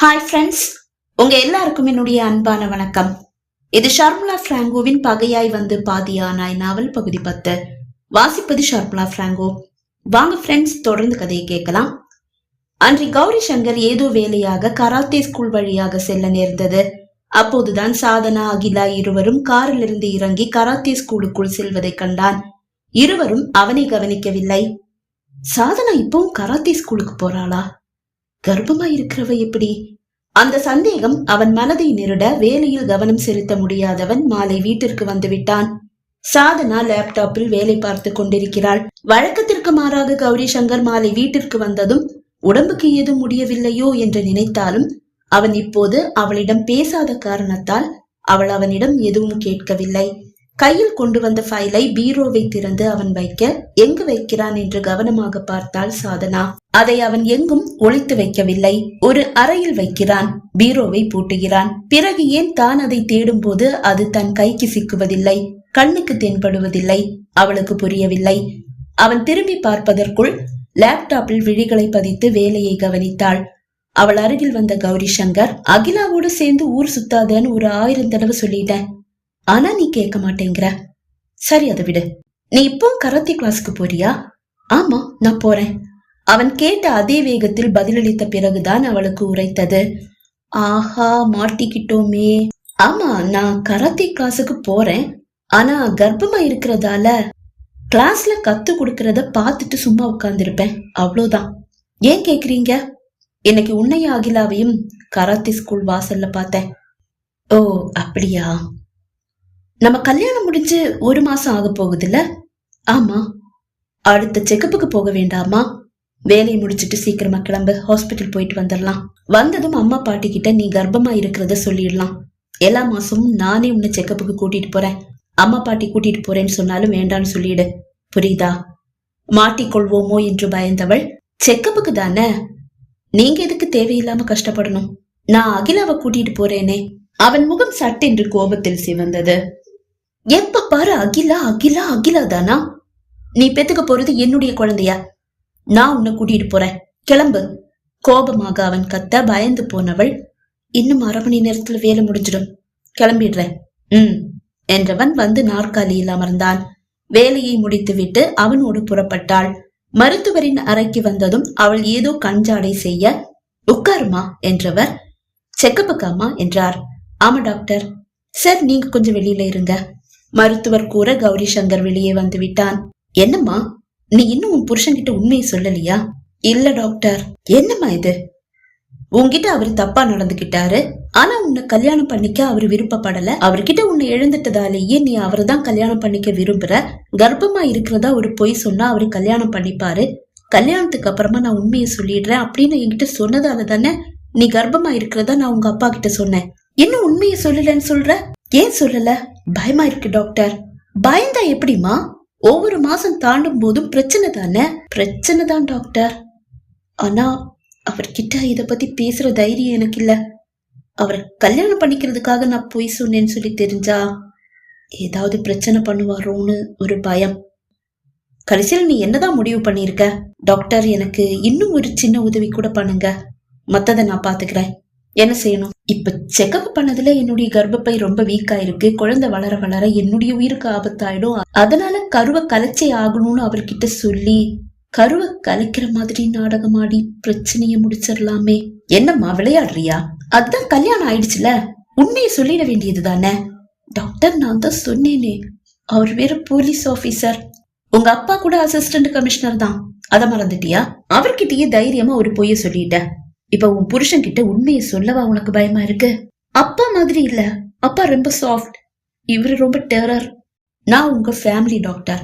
Hi friends உங்க எல்லாருக்கும் என்னுடைய அன்பான வணக்கம். இது ஷர்முலா பிராங்கோவின் பகையாய் வந்து பாதியானாய் நாவல் பகுதி பத்து. வாசிப்பது ஷர்முலா பிராங்கோ. வாங்க ஃப்ரெண்ட்ஸ் தொடர்ந்து கதையை கேட்கலாம். அன்றி கௌரி சங்கர் ஏதோ வேலையாக கராத்தே ஸ்கூல் வழியாக செல்ல நேர்ந்தது. அப்போதுதான் சாதனா அகிலா இருவரும் காரிலிருந்து இறங்கி கராத்தே ஸ்கூலுக்குள் செல்வதை கண்டான். இருவரும் அவனை கவனிக்கவில்லை. சாதனா இப்பவும் கராத்தே ஸ்கூலுக்கு போறாளா? கர்ப்பமா இருக்கிறவ எப்படி? அந்த சந்தேகம் அவன் மனதை நிருட வேலையில் கவனம் செலுத்த முடியாதவன் மாலை வீட்டிற்கு வந்துவிட்டான் சாதனா லேப்டாப்பில் வேலை பார்த்து கொண்டிருக்கிறாள். வழக்கத்திற்கு மாறாக கௌரி சங்கர் மாலை வீட்டிற்கு வந்ததும் உடம்புக்கு ஏதும் முடியவில்லையோ? என்று நினைத்தாலும் அவன் இப்போது அவளிடம் பேசாத காரணத்தால் அவள் அவனிடம் எதுவும் கேட்கவில்லை. கையில் கொண்டு வந்த ஃபைலை பீரோவை திறந்து அவன் வைக்க எங்கு வைக்கிறான்? என்று கவனமாக பார்த்தாள் சாதனா. அதை அவன் எங்கும் ஒழித்து வைக்கவில்லை. ஒரு அறையில் வைக்கிறான். பீரோவை பூட்டுகிறான். பிறகு ஏன் தான் அதை தேடும் போது அது தன் கைக்கு சிக்குவதில்லை? கண்ணுக்கு தென்படுவதில்லை. அவளுக்கு புரியவில்லை. அவன் திரும்பி பார்ப்பதற்குள் லேப்டாப்பில் விழிகளை பதித்து வேலையை கவனித்தாள். அவள் அருகில் வந்த கௌரி சங்கர் அகிலாவோடு சேர்ந்து ஊர் சுத்தாதன்னு ஒரு ஆயிரம் தடவை சொல்லிட்டேன். ஆனா நீ கேட்க மாட்டேங்கிற. சரி அதை விடு. நீ இப்போ கராத்தே கிளாஸ்க்கு போறியா? ஆமா நான் போறேன். அவன் கேட்ட அதே வேகத்தில் பதிலளித்த பிறகுதான் அவளுக்கு உரைத்தது. ஆஹா மாட்டிக்கிட்டோமே. ஆமா நான் கராத்தே கிளாஸுக்கு போறேன். ஆனா கர்ப்பமா இருக்கிறதால கிளாஸ்ல கத்து கொடுக்கறத பார்த்துட்டு சும்மா உட்கார்ந்துருப்பேன். அவ்வளவுதான் ஏன் கேக்குறீங்க? இன்னைக்கு உன்னைய அகிலாவையும் கராத்தே ஸ்கூல் வாசல்ல பார்த்தேன். ஓ அப்படியா? நம்ம கல்யாணம் முடிஞ்சு ஒரு மாசம் ஆக போகுதுல்ல? ஆமா. அடுத்த செக்கப்புக்கு போக வேண்டாமா? வேலையை முடிச்சிட்டு சீக்கிரமா கிளம்பு ஹாஸ்பிட்டல் போயிட்டு வந்துடலாம் வந்ததும் அம்மா பாட்டி கிட்ட நீ கர்ப்பமா இருக்கிறத சொல்லிடலாம். எல்லா மாசமும் நானே உன்னை செக்கப்புக்கு கூட்டிட்டு போறேன். அம்மா பாட்டி கூட்டிட்டு போறேன்னு சொன்னாலும் வேண்டான்னு சொல்லிடு. புரியுதா? மாட்டிக்கொள்வோமோ என்று பயந்தவள் செக்கப்புக்கு தானே? நீங்க எதுக்கு தேவையில்லாம கஷ்டப்படணும்? நான் அகிலாவை கூட்டிட்டு போறேனே. அவன் முகம் சட்டென்று கோபத்தில் சிவந்தது. எப்ப பாரு அகிலா அகிலா அகிலா தானா? நீ பெத்துக்க போறது என்னுடைய குழந்தையா? நான் உன்னை கூட்டிட்டு போறேன். கிளம்பு. கோபமாக அவன் கத்த பயந்து போனவள் இன்னும் அரை மணி நேரத்துல வேலை முடிஞ்சிடும். கிளம்பிடுறேன். ம் என்றவன் வந்து நாற்காலியில் அமர்ந்தான். வேலையை முடித்துவிட்டு அவனோடு புறப்பட்டாள். மருத்துவரின் அறைக்கு வந்ததும் அவள் ஏதோ கஞ்சாடை செய்ய உட்காருமா? என்றவர் செக்கப்புக்காமா என்றார். ஆமா டாக்டர். சார் நீங்க கொஞ்சம் வெளியில இருங்க. மருத்துவர் கூற கௌரி சங்கர் வெளியே வந்து விட்டான் என்னம்மா நீ இன்னும் உன் புருஷன்கிட்ட உண்மையை சொல்லலையா? இல்ல டாக்டர். என்னம்மா இது? உன்கிட்ட அவர் தப்பா நடந்துகிட்டாரு. ஆனா உன்னை கல்யாணம் பண்ணிக்க அவர் விருப்பப்படல. அவர்கிட்ட உன்னை எழுந்துட்டதாலேயே நீ அவரை தான் கல்யாணம் பண்ணிக்க விரும்புற. கர்ப்பமா இருக்கிறதா ஒரு பொய் சொன்னா அவரு கல்யாணம் பண்ணிப்பாரு. கல்யாணத்துக்கு அப்புறமா நான் உண்மையை சொல்லிடுறேன் அப்படின்னு என்கிட்ட சொன்னதால தானே நீ கர்ப்பமா இருக்கிறதா நான் உங்க அப்பா கிட்ட சொன்னேன். இன்னும் உண்மையை சொல்லலன்னு சொல்ற? ஏன் சொல்லல? பயமா இருக்கு டாக்டர். பயந்தா எப்படிமா ஒவ்வொரு மாசம் தாண்டும் போதும் பிரச்சனை தானே? பிரச்சனை தான் டாக்டர். ஆனா அவர்கிட்ட இதை பத்தி பேசுற தைரியம் எனக்கு இல்ல. அவரை கல்யாணம் பண்ணிக்கிறதுக்காக நான் போய் சொன்னேன்னு சொல்லி தெரிஞ்சா ஏதாவது பிரச்சனை பண்ணுவாரோன்னு ஒரு பயம். கடைசியில் நீ என்னதான் முடிவு பண்ணியிருக்க? டாக்டர் எனக்கு இன்னும் ஒரு சின்ன உதவி கூட பண்ணுங்க. மத்ததை நான் பாத்துக்கிறேன். என்ன செய்யணும்? இப்ப செக்அப் பண்ணதுல என்னுடைய கர்ப்பப்பை ரொம்ப வீக்கா இருக்கு குழந்தை வளர வளர என்னுடைய உயிருக்கு ஆபத்தாயிடும். அதனால கருவை கலைச்சே ஆகணும்னு அவர்கிட்ட சொல்லி கருவை கலைக்கிற மாதிரி நாடகமாடி பிரச்சனைய முடிச்சிடலாமே. என்னம்மா விளையாடுறியா? அதான் கல்யாணம் ஆயிடுச்சுல. உண்மையை சொல்லிட வேண்டியது தானே? டாக்டர் நான் தான் சொன்னேனே. அவர் வேற போலீஸ் ஆபீசர் உங்க அப்பா கூட அசிஸ்டன்ட் கமிஷனர் தான். அத மறந்துட்டியா? அவர்கிட்டயே தைரியமா ஒரு பொய்ய சொல்லிட்ட. இப்ப உன் புருஷன் கிட்ட உண்மையை சொல்லவா உனக்கு பயமா இருக்கு? அப்பா மாதிரி இல்ல. அப்பா ரொம்ப சாஃப்ட் இவரு ரொம்ப டெரர் நான் உங்க ஃபேமிலி டாக்டர்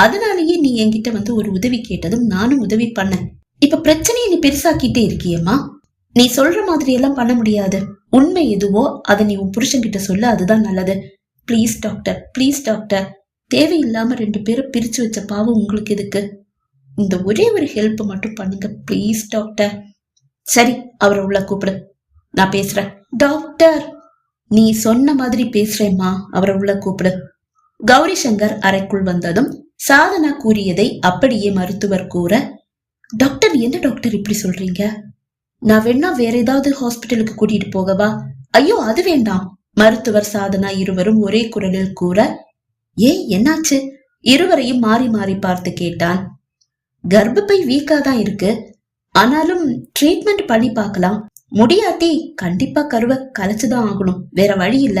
அதனாலயே நீ என்கிட்ட வந்து ஒரு உதவி கேட்டதும் நானும் உதவி பண்ணேன். இப்ப பிரச்சனையை நீ பெருசாக்கிட்டே இருக்கியம்மா? நீ சொல்ற மாதிரி எல்லாம் பண்ண முடியாது. உண்மை எதுவோ அதை நீ உன் புருஷன் கிட்ட சொல்ல அதுதான் நல்லது. ப்ளீஸ் டாக்டர் ப்ளீஸ் டாக்டர் தேவையில்லாம ரெண்டு பேரும் பிரிச்சு வச்ச பாவம் உங்களுக்கு எதுக்கு? இந்த ஒரே ஒரு ஹெல்ப் மட்டும் பண்ணுங்க ப்ளீஸ் டாக்டர் சரி அவரை உள்ள கூப்பிடு. நான் பேசுறேன். டாக்டர்! நீ சொன்ன மாதிரி பேசுறேம்மா. அவரை உள்ள கூப்பிடு. கௌரி சங்கர் அறைக்குள் வந்ததும் சாதனா கூறியதை அப்படியே மருத்துவர் கூற டாக்டர் என்ன டாக்டர் இப்படி சொல்றீங்க? நான் வேணா வேற ஏதாவது ஹாஸ்பிட்டலுக்கு கூட்டிட்டு போகவா? ஐயோ அது வேண்டாம் மருத்துவர் சாதனா இருவரும் ஒரே குரலில் கூற ஏய் என்னாச்சு? இருவரையும் மாறி மாறி பார்த்து கேட்டான். கர்ப்பப்பை வீக்கா தான் இருக்கு. ஆனாலும் ட்ரீட்மெண்ட் பண்ணி பார்க்கலாம். முடியாட்டி கண்டிப்பா கருவை கலைச்சுதான் ஆகணும். வேற வழி இல்ல.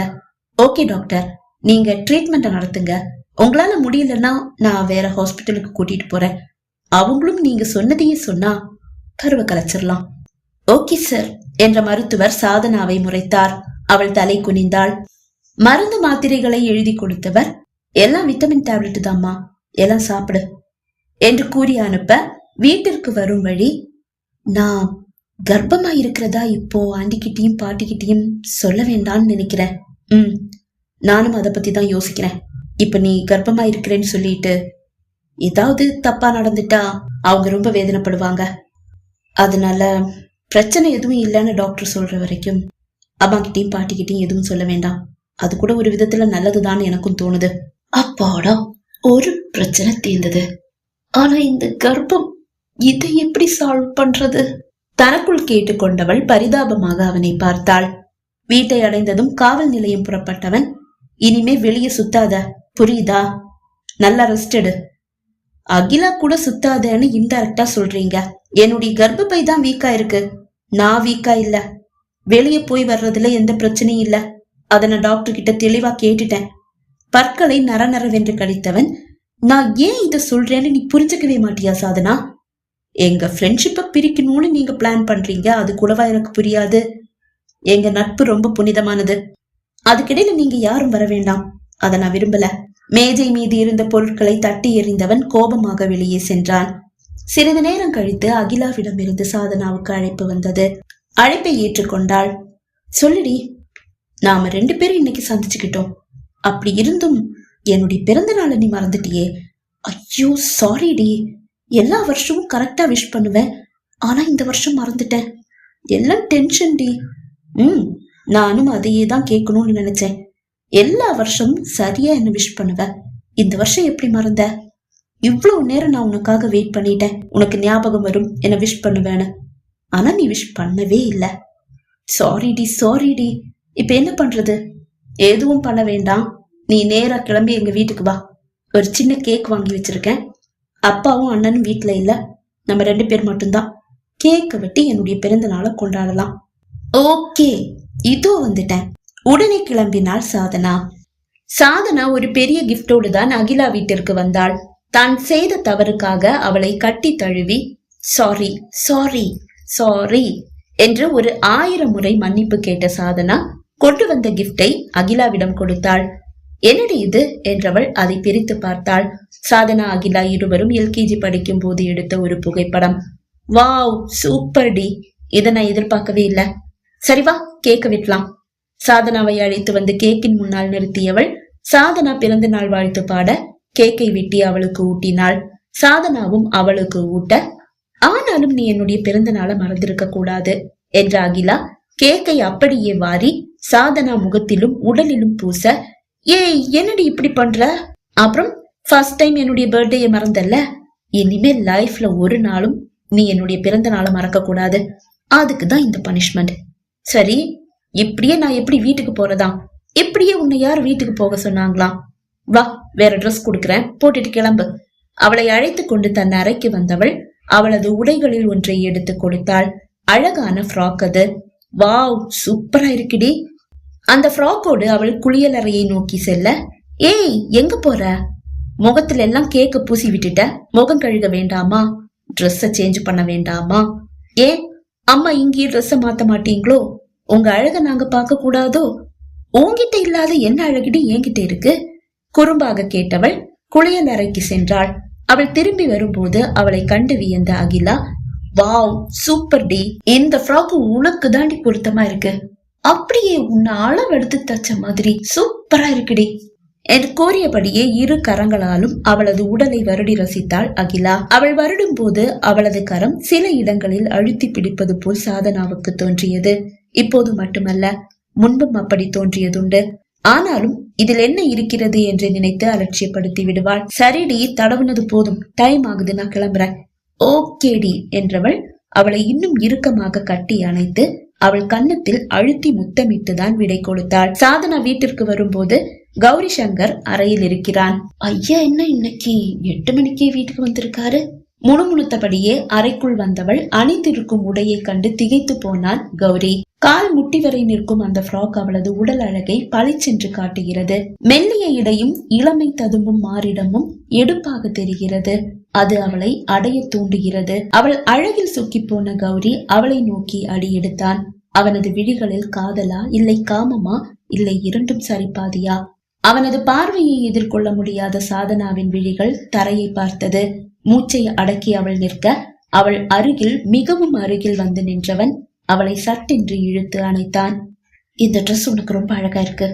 ஓகே டாக்டர் நீங்க ட்ரீட்மெண்ட் நடத்துங்க. உங்களால முடியலன்னா நான் வேற ஹாஸ்பிட்டலுக்கு கூட்டிட்டு போறேன். அவங்களும் நீங்க சொன்னதையே சொன்னா கருவை கலைச்சிடலாம் ஓகே சார் என்ற மருத்துவர் சாதனாவை முறைத்தார். அவள் தலை குனிந்தாள். மருந்து மாத்திரைகளை எழுதி கொடுத்தவர் எல்லாம் விட்டமின் டேப்லெட் தாம்மா எல்லாம் சாப்பிடு. என்று கூறி அனுப்ப வீட்டிற்கு வரும் வழி நான் கர்ப்பமா இருக்கிறதா இப்போ ஆண்டிக்கிட்டேயும் பாட்டிக்கிட்டேயும் சொல்ல வேண்டாம்னு நினைக்கிறேன். ம் நானும் அதை பத்தி தான் யோசிக்கிறேன். இப்ப நீ கர்ப்பமா இருக்கிறேன்னு சொல்லிட்டு ஏதாவது தப்பா நடந்துட்டா அவங்க ரொம்ப வேதனைப்படுவாங்க. அதனால பிரச்சனை எதுவும் இல்லைன்னு டாக்டர் சொல்ற வரைக்கும் அம்மா பாட்டிக்கிட்டையும் எதுவும் சொல்ல வேண்டாம். அது கூட ஒரு விதத்துல நல்லதுதான் எனக்கும் தோணுது. அப்பாடா ஒரு பிரச்சனை தீர்ந்தது. ஆனா இந்த கர்ப்பம் இதை எப்படி சால்வ் பண்றது? தனக்குள் கேட்டுக்கொண்டவள் பரிதாபமாக அவனை பார்த்தாள். வீட்டை அடைந்ததும் காவல் நிலையம் புறப்பட்டவன் இனிமே வெளியே சுத்தாத புரியுதா? நல்லா ரெஸ்ட் எடு. அகிலா கூட சுத்தாதேன்னு இன்டைரக்டா சொல்றீங்க. என்னுடைய கர்ப்பப்பை தான் வீக்கா இருக்கு. நான் வீக்கா இல்ல. வெளியே போய் வர்றதுல எந்த பிரச்சனையும் இல்ல. அதை நான் டாக்டர் கிட்ட தெளிவா கேட்டுட்டேன். பற்களை நர நரவென்று கடித்தவன் நான் ஏன் இதை சொல்றேன்னு நீ புரிஞ்சுக்கவே மாட்டியா சாதனா? எங்க ஃப்ரெண்ட்ஷிப்பை பிரிக்கணும்னு நீங்க பிளான் பண்றீங்க அது கூடவா எனக்கு புரியாது. எங்க நட்பு ரொம்ப புனிதமானது. அதுக்கிடையில நீங்க யாரும் வர வேண்டாம். அதை நான் விரும்பல. மேஜை மீது இருந்த பொருட்களை தட்டி எறிந்தவன் கோபமாக வெளியே சென்றான். சிறிது நேரம் கழித்து அகிலாவிடமிருந்து சாதனாவுக்கு அழைப்பு வந்தது. அழைப்பை ஏற்றுக்கொண்டாள். சொல்லுடி நாம ரெண்டு பேரும் இன்னைக்கு சந்திச்சுக்கிட்டோம். அப்படி இருந்தும் என்னுடைய பிறந்த நாளை நீ மறந்துட்டியே. ஐயோ சாரிடி எல்லா வருஷமும் கரெக்டா விஷ் பண்ணுவேன். ஆனா இந்த வருஷம் மறந்துட்டேன். எல்லாம் டென்ஷன் டி. ம் நானும் அதையே தான் கேட்கணும்னு நினைச்சேன். எல்லா வருஷமும் சரியா என்ன விஷ் பண்ணுவ? இந்த வருஷம் எப்படி மறந்த? இவ்வளவு நேரம் நான் உனக்காக வெயிட் பண்ணிட்டேன். உனக்கு ஞாபகம் வரும் என்ன விஷ் பண்ணுவேன்னு. ஆனா நீ விஷ் பண்ணவே இல்லை. சாரி டி சாரி டி. இப்ப என்ன பண்றது? எதுவும் பண்ண வேண்டாம். நீ நேரா கிளம்பி எங்க வீட்டுக்கு வா. ஒரு சின்ன கேக் வாங்கி வச்சிருக்கேன். அப்பாவும் அண்ணனும் வீட்டுல இல்ல. நம்ம ரெண்டு பேர் மட்டும்தான். கேக்கு வெட்டி என்னுடைய பிறந்த நாளை கொண்டாடலாம். ஓகே இதோ வந்துட்டேன். உடனே கிளம்பினாள் சாதனா. சாதனா ஒரு பெரிய கிஃப்டோடு தான் அகிலா வீட்டிற்கு வந்தாள். தான் செய்த தவறுக்காக அவளை கட்டி தழுவி சாரி சாரி சாரி என்று ஒரு ஆயிரம் முறை மன்னிப்பு கேட்ட சாதனா கொண்டு வந்த கிஃப்டை அகிலாவிடம் கொடுத்தாள். என்னடி இது? என்றவள் அதை பிரித்து பார்த்தாள். சாதனா அகிலா இருவரும் எல்கேஜி படிக்கும் போது எடுத்த ஒரு புகைப்படம். வாவ் சூப்பர் டி இதை நான் எதிர்பார்க்கவே இல்ல. சரி வா கேக்க விட்டலாம் சாதனாவை அழைத்து வந்து கேக்கின் முன்னால் நிறுத்தியவள் சாதனா பிறந்த நாள் வாழ்த்து பாட கேக்கை வெட்டி அவளுக்கு ஊட்டினாள். சாதனாவும் அவளுக்கு ஊட்ட ஆனாலும் நீ என்னுடைய பிறந்த நாளை மறந்திருக்க கூடாது என்ற அகிலா கேக்கை அப்படியே வாரி சாதனா முகத்திலும் உடலிலும் பூச ஏய் என்னடி இப்படி பண்ற? அப்புறம் ஃபர்ஸ்ட் டைம் என்னுடைய பர்த்டேயை மறந்தல்ல? இனிமே லைஃப்ல ஒரு நாளும் நீ என்னுடைய பிறந்த நாளை மறக்க கூடாது. அதுக்கு தான் இந்த பனிஷ்மெண்ட் சரி இப்படியே நான் எப்படி வீட்டுக்கு போறதா? இப்படியே உன்னை யார் வீட்டுக்கு போக சொன்னாங்களாம் வா வேற ட்ரெஸ் கொடுக்கறேன். போட்டுட்டு கிளம்பு. அவளை அழைத்து கொண்டு தன் அறைக்கு வந்தவள் அவளது உடைகளில் ஒன்றை எடுத்து கொடுத்தாள். அழகான ஃப்ராக் அது. வாவ் சூப்பரா இருக்குடி. அந்த ஃப்ராக்கோடு அவள் குளியலறையை நோக்கி செல்ல ஏய் எங்க போற? முகத்துல எல்லாம் கேக்க பூசி விட்டுட்ட? முகம் கழுக வேண்டாமா? ட்ரெஸ்ஸ சேஞ்ச் பண்ண வேண்டாமா? ஏன்? அம்மா இங்கேயே ட்ரெஸ்ஸ மாத்த மாட்டீங்களோ? உங்க அழக நாங்க பார்க்க கூடாதோ? உன்கிட்ட இல்லாத என்ன அழகிடி என்கிட்ட இருக்கு? குறும்பாக கேட்டவள் குளியல் அறைக்கு சென்றாள். அவள் திரும்பி வரும்போது அவளை கண்டு வியந்த அகிலா வாவ் சூப்பர் டி. இந்த ஃப்ராக் உனக்கு தாண்டி பொருத்தமா இருக்கு. அப்படியே உன்னை அளவெடுத்து தச்ச மாதிரி சூப்பரா இருக்குடி. என்று கோரியபடியே இரு கரங்களாலும் அவளது உடலை வருடி ரசித்தாள் அகிலா. அவள் வருடும் போது அவளது கரம் சில இடங்களில் அழுத்தி பிடிப்பது போல் சாதனாவுக்கு தோன்றியது. இப்போது மட்டுமல்ல முன்பும் அப்படி தோன்றியதுண்டு. ஆனாலும் இதில் என்ன இருக்கிறது என்று நினைத்து அலட்சியப்படுத்தி விடுவாள். சரிடி தடவுனது போதும். டைம் ஆகுது நான் கிளம்புறேன். ஓகேடி என்றவள் அவளை இன்னும் இறுக்கமாக கட்டி அணைத்து அவள் கன்னத்தில் அழுத்தி முத்தமிட்டுதான் விடை கொடுத்தாள். சாதனா வீட்டிற்கு வரும்போது கௌரி சங்கர் அறையில் இருக்கிறான். ஐயா என்ன இன்னைக்கு? எட்டு மணிக்கே வீட்டுக்கு வந்திருக்காரு. முணுமுணுத்தபடியே அறைக்குள் வந்தவள் அணிந்திருக்கும் உடையை கண்டு திகைத்து போனான் கௌரி. கால் முட்டி வரை நிற்கும் அந்த ஃப்ராக் அவளது உடல் அழகை பளிச்சென்று காட்டுகிறது. மெல்லிய இடையும் இளமை ததும்பும் மாறிடமும் எடுப்பாக தெரிகிறது. அது அவளை அடைய தூண்டுகிறது. அவள் அழகில் சுக்கி போன கௌரி அவளை நோக்கி அடி எடுத்தான். அவனது விழிகளில் காதலா இல்லை காமமா இல்லை இரண்டும் சரிபாதியா? அவனது பார்வையை எதிர்கொள்ள முடியாத சாதனாவின் விழிகள் தரையை பார்த்தது. மூச்சை அடக்கி அவள் நிற்க அவள் அருகில் மிகவும் அருகில் வந்து நின்றவன் அவளை சட்டென்று இழுத்து அணைத்தான். இந்த ட்ரெஸ் உனக்கு ரொம்ப அழகா இருக்கு.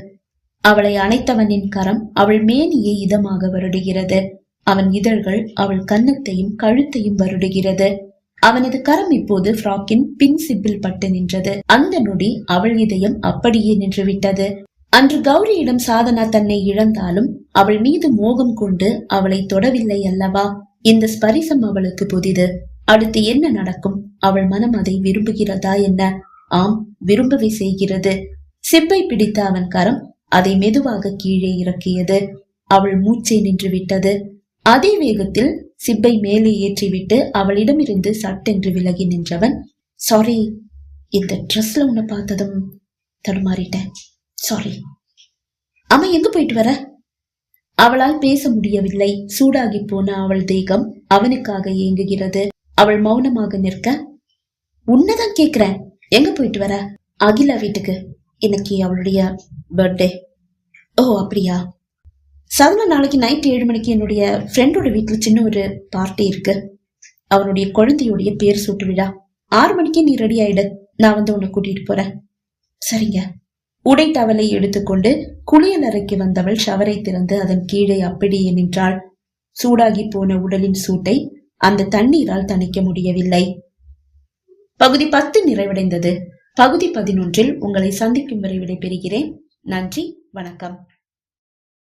அவளை அணைத்தவனின் கரம் அவள் மேனியை இதமாக வருடுகிறது. அவன் இதழ்கள் அவள் கன்னத்தையும் கழுத்தையும் வருடுகிறது. அவனது கரம் இப்போது ஃப்ராக்கின் பின் சிப்பில் பட்டு நின்றது. அந்த நொடி அவள் இதயம் அப்படியே நின்றுவிட்டது. அன்று கௌரியிடம் சாதனா தன்னை இழந்தாலும் அவள் மீது மோகம் கொண்டு அவளை தொடவில்லை அல்லவா? இந்த ஸ்பரிசம் அவளுக்கு புதிது. அடுத்து என்ன நடக்கும்? அவள் மனம் அதை விரும்புகிறதா என்ன? ஆம் விரும்பவே செய்கிறது. சிப்பை பிடித்த அவன் கரம் அதை மெதுவாக கீழே இறக்கியது. அவள் மூச்சை நின்று விட்டது அதே வேகத்தில் சிப்பை மேலே ஏற்றிவிட்டு அவளிடமிருந்து சட்டென்று விலகி நின்றவன் சாரி இந்த ட்ரெஸ்ல உன்னை பார்த்ததும் தடுமாறிட்டேன். சாரி அம்மா எங்க போயிட்டு வர? அவளால் பேச முடியவில்லை. சூடாகி போன அவள் தேகம் அவனுக்காக ஏங்குகிறது. அவள் மௌனமாக நிற்க உன்னதான் கேக்குறேன். எங்க போயிட்டு வர? அகிலா வீட்டுக்கு. இன்னைக்கு அவளுடைய பர்த்டே ஓ அப்படியா? சதன நாளைக்கு நைட் ஏழு மணிக்கு என்னுடைய ஃப்ரெண்டோட வீட்டில் சின்ன ஒரு பார்ட்டி இருக்கு. அவனுடைய குழந்தையுடைய பேர் சூட்டு விழா. ஆறு மணிக்கு நீ ரெடி ஆயிடு. நான் வந்து உன்னை கூட்டிட்டு போறேன். சரிங்க. உடை டவலை எடுத்துக்கொண்டு குளியலறைக்கு வந்தவள் ஷவரை திறந்து அதன் கீழே அப்படியே நின்றாள். சூடாகி போன உடலின் சூட்டை அந்த தண்ணீரால் தணிக்க முடியவில்லை. பகுதி பத்து நிறைவடைந்தது. பகுதி பதினொன்றில் உங்களை சந்திக்கும் வரை விடைபெறுகிறேன். நன்றி. வணக்கம்.